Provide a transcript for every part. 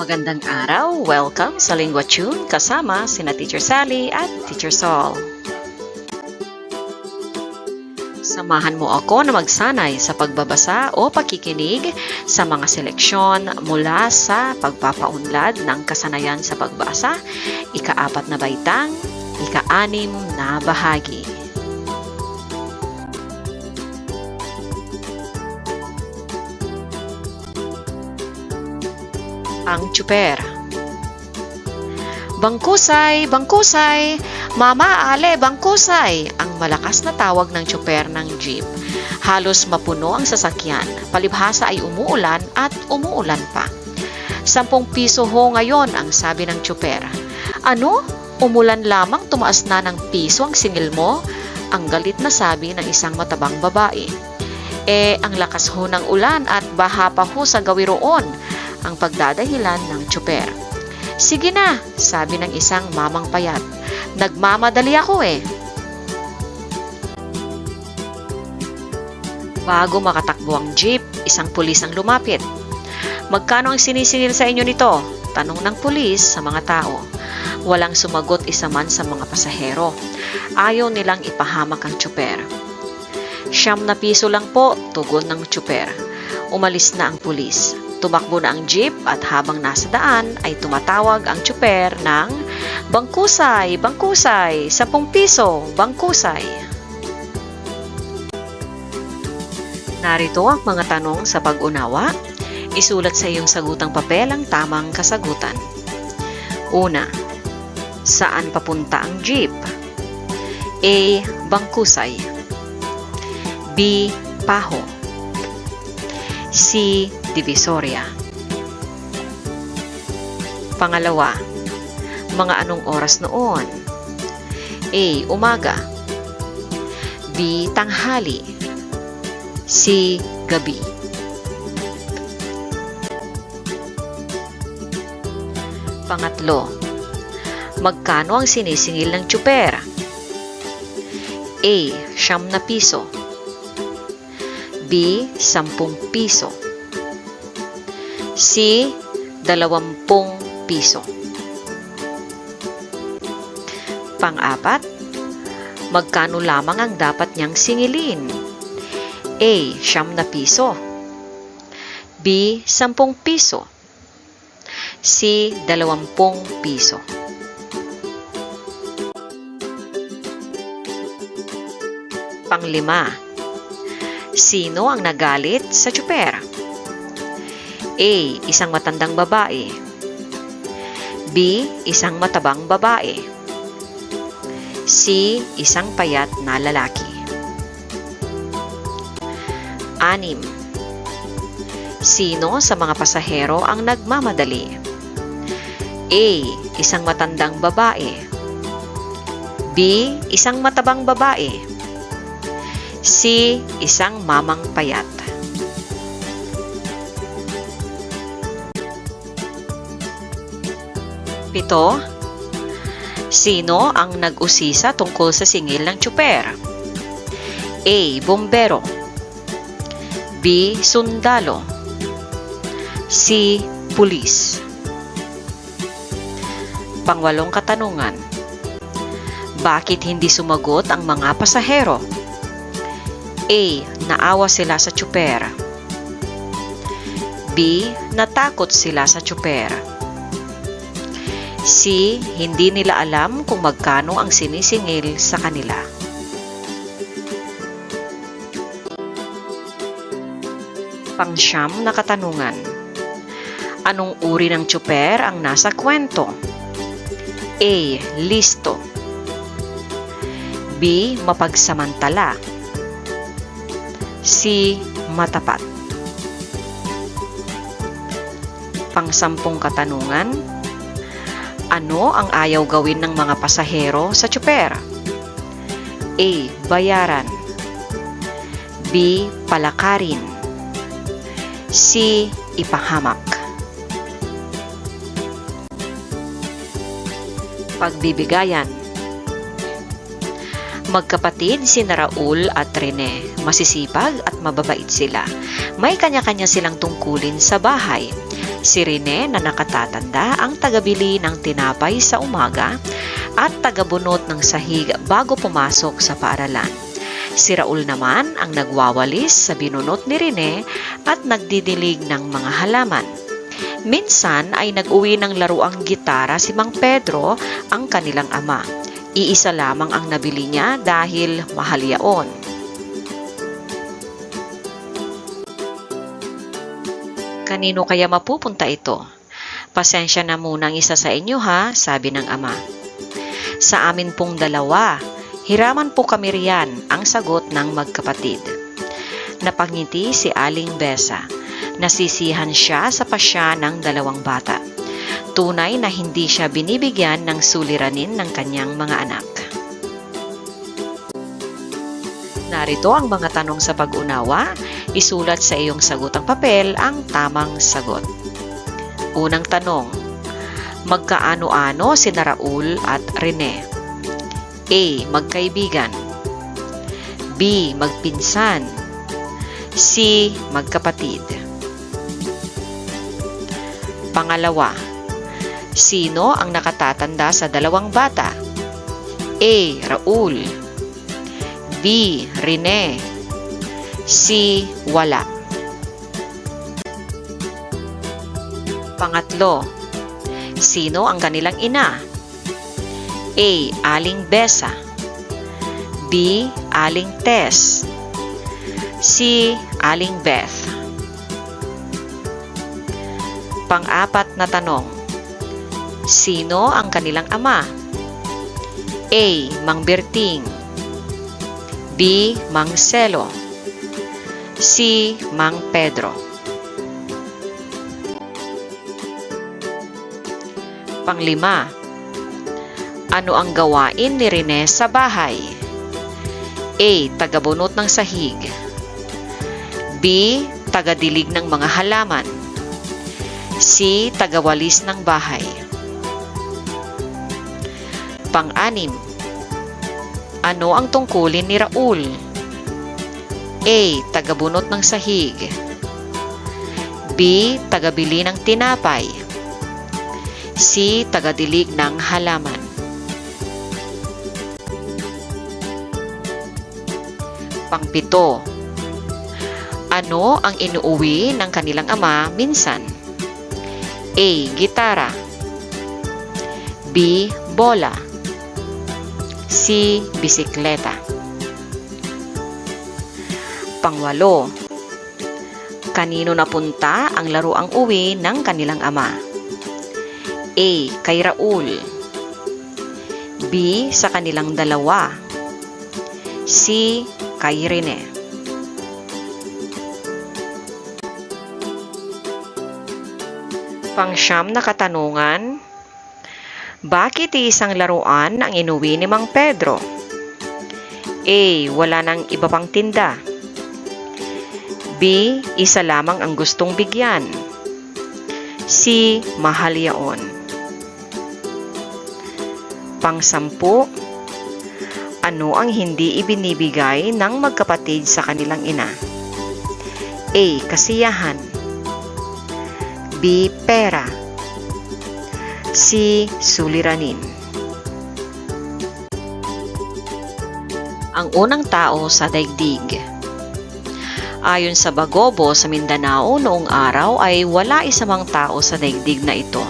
Magandang araw! Welcome sa Lingua Tune kasama sina Teacher Sally at Teacher Saul. Samahan mo ako na magsanay sa pagbabasa o pakikinig sa mga seleksyon mula sa pagpapaunlad ng kasanayan sa pagbasa, ikaapat na baitang, ika-anim na bahagi. Ang tsuper Bangkusay! Bangkusay! Mama, ale, bangkusay! Ang malakas na tawag ng tsuper ng jeep. Halos mapuno ang sasakyan. Palibhasa ay umuulan at umuulan pa. Sampung piso ho ngayon ang sabi ng tsuper. Ano? Umulan lamang tumaas na ng piso ang singil mo? Ang galit na sabi ng isang matabang babae. Eh, ang lakas ho ng ulan at baha pa ho sa gawiroon ang pagdadahilan ng tsuper. Sige na, sabi ng isang mamang payat. Nagmamadali ako eh. Bago makatakbo ang jeep, isang pulis ang lumapit. Magkano ang sinisingil sa inyo nito? Tanong ng pulis sa mga tao. Walang sumagot isa man sa mga pasahero. Ayaw nilang ipahamak ang tsuper. Siyam na piso lang po, tugon ng tsuper. Umalis na ang pulis. Tumakbo na ang jeep at habang nasa daan ay tumatawag ang tsuper ng Bangkusay, bangkusay, 10 piso, bangkusay. Narito ang mga tanong sa pag-unawa. Isulat sa iyong sagutang papel ang tamang kasagutan. Una, saan papunta ang jeep? A. Bangkusay B. Paho C. Divisoria Pangalawa, mga anong oras noon? A. Umaga B. Tanghali C. Gabi Pangatlo, magkano ang sinisingil ng tsuper? A. Siyam na piso B. Sampung piso C. Dalawampung piso Pang-apat, magkano lamang ang dapat niyang singilin? A. Siyam na piso B. Sampung piso C. Dalawampung piso Panglima, sino ang nagalit sa tsuper? A. Isang matandang babae B. Isang matabang babae C. Isang payat na lalaki Anim, Sino sa mga pasahero ang nagmamadali? A. Isang matandang babae B. Isang matabang babae C. Isang mamang payat Pito, Sino ang nag-usisa tungkol sa singil ng tsuper? A. Bombero B. Sundalo C. Pulis Pangwalong katanungan Bakit hindi sumagot ang mga pasahero? A. Naawa sila sa tsuper B. Natakot sila sa tsuper C. Hindi nila alam kung magkano ang sinisingil sa kanila. Pangsyam na katanungan. Anong uri ng tsuper ang nasa kwento? A. Listo B. Mapagsamantala C. Matapat Pangsampung katanungan ano ang ayaw gawin ng mga pasahero sa tsuper? A. Bayaran B. Palakarin C. Ipahamak Pagbibigayan Magkapatid si Raul at Rene. Masisipag at mababait sila. May kanya-kanya silang tungkulin sa bahay. Si Rene na nakatatanda ang tagabili ng tinapay sa umaga at tagabunot ng sahig bago pumasok sa paaralan. Si Raul naman ang nagwawalis sa binunot ni Rene at nagdidilig ng mga halaman. Minsan ay nag-uwi ng laruang gitara si Mang Pedro, ang kanilang ama. Iisa lamang ang nabili niya dahil mahal yaon. Kanino kaya mapupunta ito? Pasensya na muna ang isa sa inyo ha, sabi ng ama. Sa amin pong dalawa, hiraman po kami riyan ang sagot ng magkapatid. Napangiti si Aling Besa. Nasisihan siya sa pasya ng dalawang bata. Tunay na hindi siya binibigyan ng suliranin ng kanyang mga anak. Narito ang mga tanong sa pag-unawa. Isulat sa iyong sagutang papel ang tamang sagot. Unang tanong, magkaano-ano si Raul at Rene? A. Magkaibigan B. Magpinsan C. Magkapatid Pangalawa, sino ang nakatatanda sa dalawang bata? A. Raul B. Rene C. Wala Pangatlo, sino ang kanilang ina? A. Aling Besa B. Aling Tess C. Aling Beth Pang-apat na tanong, sino ang kanilang ama? A. Mang Berting B. Mang Celo C. Mang Pedro Panglima, ano ang gawain ni Rene sa bahay? A. Tagabunot ng sahig B. Tagadilig ng mga halaman C. Tagawalis ng bahay Pang-anim, ano ang tungkulin ni Raul? A. Tagabunot ng sahig B. Tagabili ng tinapay C. Tagadilig ng halaman Pangpito, ano ang inuuwi ng kanilang ama minsan? A. Gitara B. Bola C. Bisikleta Pangwalo Kanino napunta ang laruang uwi ng kanilang ama? A. Kay Raul B. Sa kanilang dalawa C. Kay Rene Pangsyam na katanungan, bakit isang laruan ang inuwi ni Mang Pedro? A. Wala nang iba pang tinda. B. Isa lamang ang gustong bigyan. C. Mahal yaon. Pangsampu, ano ang hindi ibinibigay ng magkapatid sa kanilang ina? A. Kasiyahan B. Pera C. Suliranin Ang unang tao sa daigdig Ayon sa Bagobo sa Mindanao noong araw ay wala isamang tao sa daigdig na ito.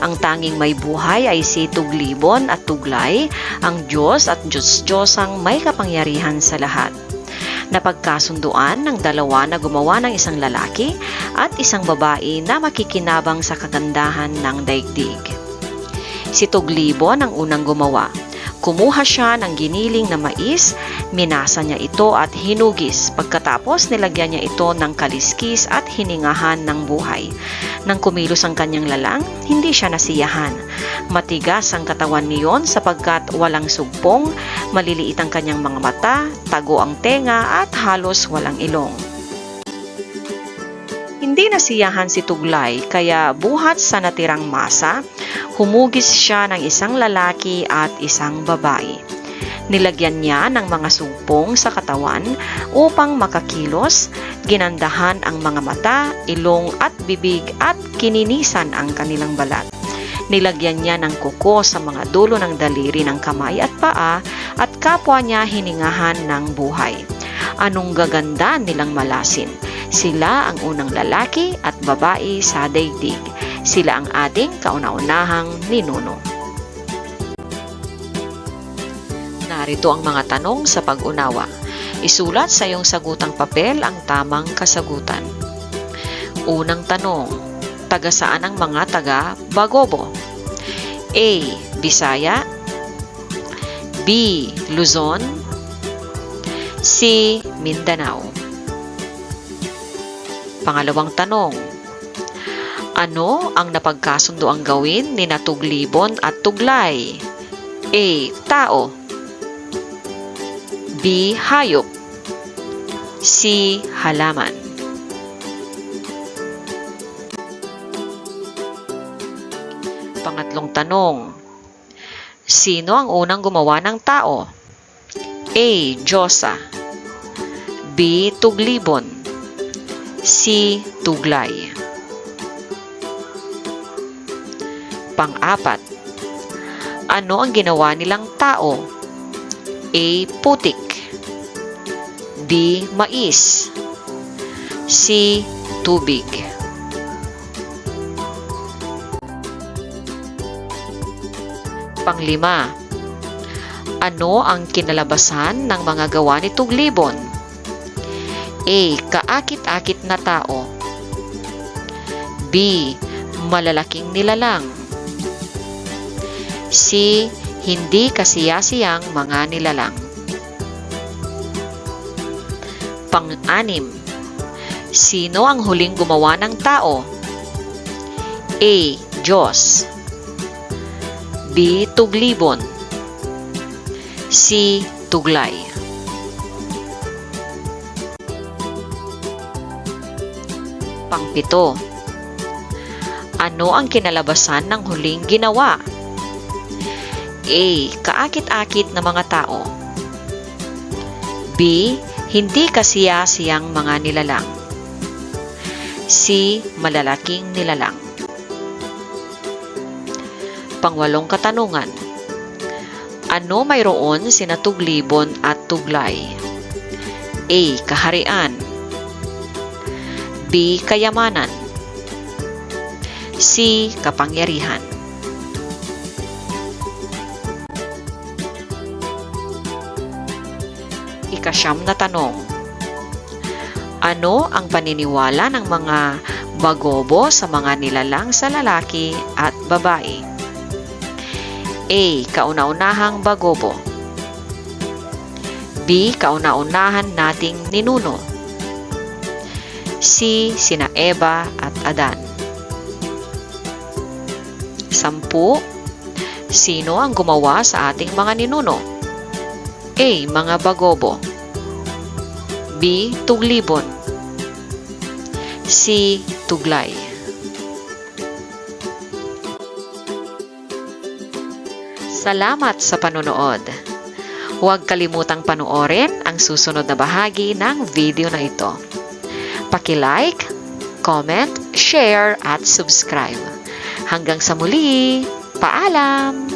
Ang tanging may buhay ay si Tuglibon at Tuglay, ang Diyos at Diyos-Diyosang may kapangyarihan sa lahat. Napagkasunduan ng dalawa na gumawa ng isang lalaki at isang babae na makikinabang sa kagandahan ng daigdig. Si Tuglibon ang unang gumawa. Kumuha siya ng giniling na mais, minasa niya ito at hinugis. Pagkatapos nilagyan niya ito ng kaliskis at hiningahan ng buhay. Nang kumilos ang kanyang lalang, hindi siya nasiyahan. Matigas ang katawan niyon sapagkat walang sugpong, maliliit ang kanyang mga mata, tago ang tenga at halos walang ilong. Hindi nasiyahan si Tuglay kaya buhat sa natirang masa, humugis siya ng isang lalaki at isang babae. Nilagyan niya ng mga sumpong sa katawan upang makakilos, ginandahan ang mga mata, ilong at bibig at kininisan ang kanilang balat. Nilagyan niya ng kuko sa mga dulo ng daliri ng kamay at paa at kapwa niya hiningahan ng buhay. Anong gaganda nilang malasin. Sila ang unang lalaki at babae sa daigdig. Sila ang ating kauna-unahang ninuno. Narito ang mga tanong sa pag-unawa. Isulat sa iyong sagutang papel ang tamang kasagutan. Unang tanong, taga saan ang mga taga Bagobo? A. Bisaya B. Luzon C. Mindanao Pangalawang tanong, ano ang napagkasundo ang gawin ni Natuglibon at Tuglay? A. Tao B. Hayop C. Halaman Pangatlong tanong, Sino ang unang gumawa ng tao? A. Diyosa B. Tuglibon C. Tuglay Pang-apat, ano ang ginawa nilang tao? A. Putik B. Mais C. Tubig Panglima, ano ang kinalabasan ng mga gawa ni Tuglibon? A. Kaakit-akit na tao B. Malalaking nilalang C. Hindi kasiyasiyang mga nilalang Pang-anim, sino ang huling gumawa ng tao? A. Diyos B. Tuglibon C. Tuglay Pangpito Ano ang kinalabasan ng huling ginawa? A. Kaakit-akit na mga tao B. Hindi kasiyasiyang mga nilalang C. Malalaking nilalang Pangwalong katanungan. Ano mayroon sina Tuglibon at Tuglay? A. Kaharian B. Kayamanan C. Kapangyarihan Ikasyam na tanong. Ano ang paniniwala ng mga bagobo sa mga nilalang sa lalaki at babae? A. Kauna-unahang bagobo B. Kauna-unahan nating ninuno C. Sina Eva at Adan Sampu. Sino ang gumawa sa ating mga ninuno? A. Mga bagobo B. Tuglibon C. Tuglay Salamat sa panonood. Huwag kalimutang panoorin ang susunod na bahagi ng video na ito. Paki-like, comment, share at subscribe. Hanggang sa muli, paalam!